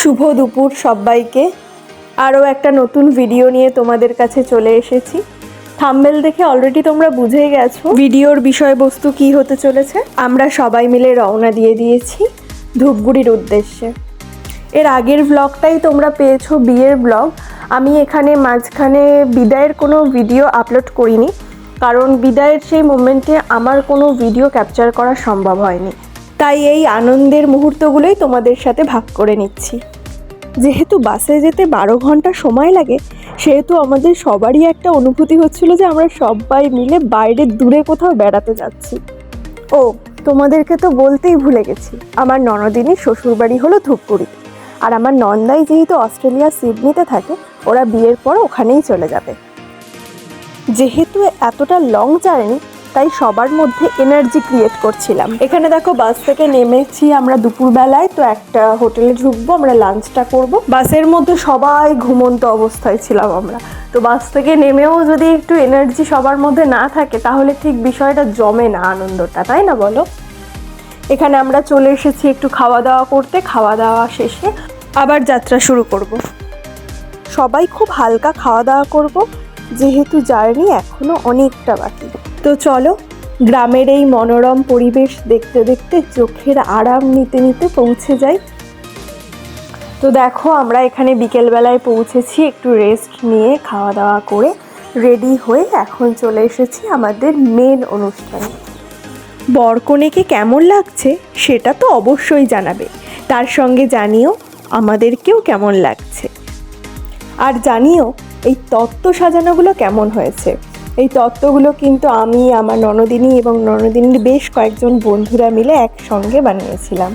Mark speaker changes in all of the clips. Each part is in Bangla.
Speaker 1: শুভ দুপুর সবাইকে। আরও একটা নতুন ভিডিও নিয়ে তোমাদের কাছে চলে এসেছি। থাম্বেল দেখে অলরেডি তোমরা বুঝেই গেছো ভিডিওর বিষয়বস্তু কি হতে চলেছে। আমরা সবাই মিলে রওনা দিয়ে দিয়েছি ধূপগুড়ির উদ্দেশ্যে। এর আগের ব্লগটাই তোমরা পেয়েছ, বিয়ের ব্লগ আমি এখানে মাঝখানে বিদায়ের কোনো ভিডিও আপলোড করিনি। কারণ বিদায়ের সেই মোমেন্টে আমার কোনো ভিডিও ক্যাপচার করা সম্ভব হয়নি। তাই এই আনন্দের মুহূর্তগুলোই তোমাদের সাথে ভাগ করে নিচ্ছি। যেহেতু বাসে যেতে বারো ঘণ্টা সময় লাগে, সেহেতু আমাদের সবারই একটা অনুভূতি হচ্ছিল যে আমরা সবাই মিলে বাইরে দূরে কোথাও বেড়াতে যাচ্ছি। ও, তোমাদেরকে তো বলতেই ভুলে গেছি, আমার ননদিনী শ্বশুরবাড়ি হলো ধূপগুড়ি। আর আমার নন্দাই যেহেতু অস্ট্রেলিয়া সিডনিতে থাকে, ওরা বিয়ের পর ওখানেই চলে যাবে। যেহেতু এতটা লং জার্নি তাই সবার মধ্যে এনার্জি ক্রিয়েট করছিলাম। এখানে দেখো বাস থেকে নেমেছি আমরা দুপুরবেলায়, তো একটা হোটেলে ঢুকবো, আমরা লাঞ্চটা করব। বাসের মধ্যে সবাই ঘুমন্ত অবস্থায় ছিলাম আমরা। তো বাস থেকে নেমেও যদি একটু এনার্জি সবার মধ্যে না থাকে, তাহলে ঠিক বিষয়টা জমে না আনন্দটা, তাই না বলো? এখানে আমরা চলে এসেছি একটু খাওয়া দাওয়া করতে খাওয়া দাওয়া শেষে আবার যাত্রা শুরু করব। সবাই খুব হালকা খাওয়া দাওয়া করব। যেহেতু জার্নি এখনও অনেকটা বাকি। তো চলো, গ্রামের এই মনোরম পরিবেশ দেখতে দেখতে চোখের আরাম নিতে নিতে পৌঁছে যাই। তো দেখো, আমরা এখানে বিকেলবেলায় পৌঁছেছি, একটু রেস্ট নিয়ে খাওয়া দাওয়া করে রেডি হয়ে এখন চলে এসেছি আমাদের মেন অনুষ্ঠানে। বরকনেকে কেমন লাগছে সেটা তো অবশ্যই জানাবে। তার সঙ্গে জানিও আমাদেরকেও কেমন লাগছে। আর জানিও এই তত্ত্ব সাজানোগুলো কেমন হয়েছে? এই তত্ত্বগুলো কিন্তু আমি, আমার ননদিনী এবং ননদিনীর বেশ কয়েকজন বন্ধুরা মিলে একসঙ্গে বানিয়েছিলাম।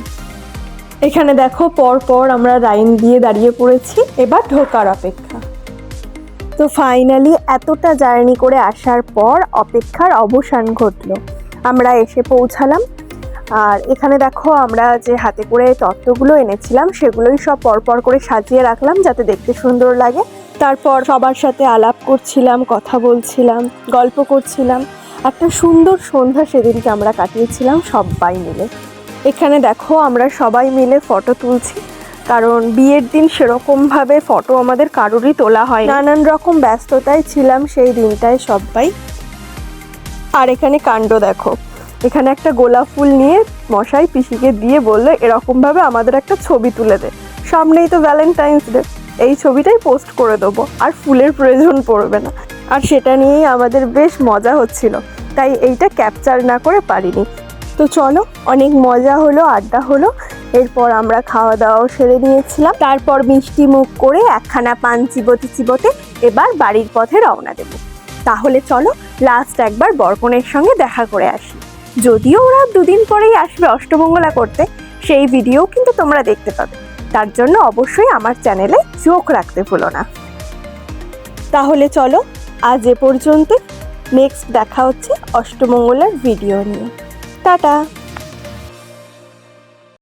Speaker 1: এখানে দেখো পর পর আমরা লাইন দিয়ে দাঁড়িয়ে পড়েছি। এবার ঢোকার অপেক্ষা। তো ফাইনালি এতটা জার্নি করে আসার পর অপেক্ষার অবসান ঘটলো। আমরা এসে পৌঁছালাম। আর এখানে দেখো, আমরা যে হাতে করে তত্ত্বগুলো এনেছিলাম, সেগুলোই সব পরপর করে সাজিয়ে রাখলাম যাতে দেখতে সুন্দর লাগে। তারপর সবার সাথে আলাপ করছিলাম, কথা বলছিলাম, গল্প করছিলাম। একটা সুন্দর সন্ধ্যা সেদিনকে আমরা কাটিয়েছিলাম সবাই মিলে। এখানে দেখো আমরা সবাই মিলে ফটো তুলছি, কারণ বিয়ের দিন সেরকমভাবে ফটো আমাদের কারোরই তোলা হয় নানান রকম ব্যস্ততায় ছিলাম সেই দিনটায় সবাই। আর এখানে কাণ্ড দেখো, এখানে একটা গোলাপ ফুল নিয়ে মশাই পিসিকে দিয়ে বলল এরকমভাবে আমাদের একটা ছবি তুলে দে। সামনেই তো ভ্যালেন্টাইন্স ডে এই ছবিটাই পোস্ট করে দেবো। আর ফুলের প্রয়োজন পড়বে না। আর সেটা নিয়েই আমাদের বেশ মজা হচ্ছিল। তাই এইটা ক্যাপচার না করে পারিনি। তো চলো, অনেক মজা হলো, আড্ডা হলো। এরপর আমরা খাওয়া দাওয়াও সেরে নিয়েছিলাম। তারপর মিষ্টি মুখ করে একখানা পান চিবোতে চিবোতে এবার বাড়ির পথে রওনা দেবো। তাহলে চলো লাস্ট একবার বরকনের সঙ্গে দেখা করে আসি। যদিও ওরা দুদিন পরেই আসবে অষ্টমঙ্গলা করতে, সেই ভিডিও কিন্তু তোমরা দেখতে পাবে। তার জন্য অবশ্যই আমার চ্যানেলে চোখ রাখতে ভুলো না। তাহলে চলো, আজ এ পর্যন্ত নেক্সট দেখা হচ্ছে অষ্টমঙ্গলার ভিডিও নিয়ে। টাটা!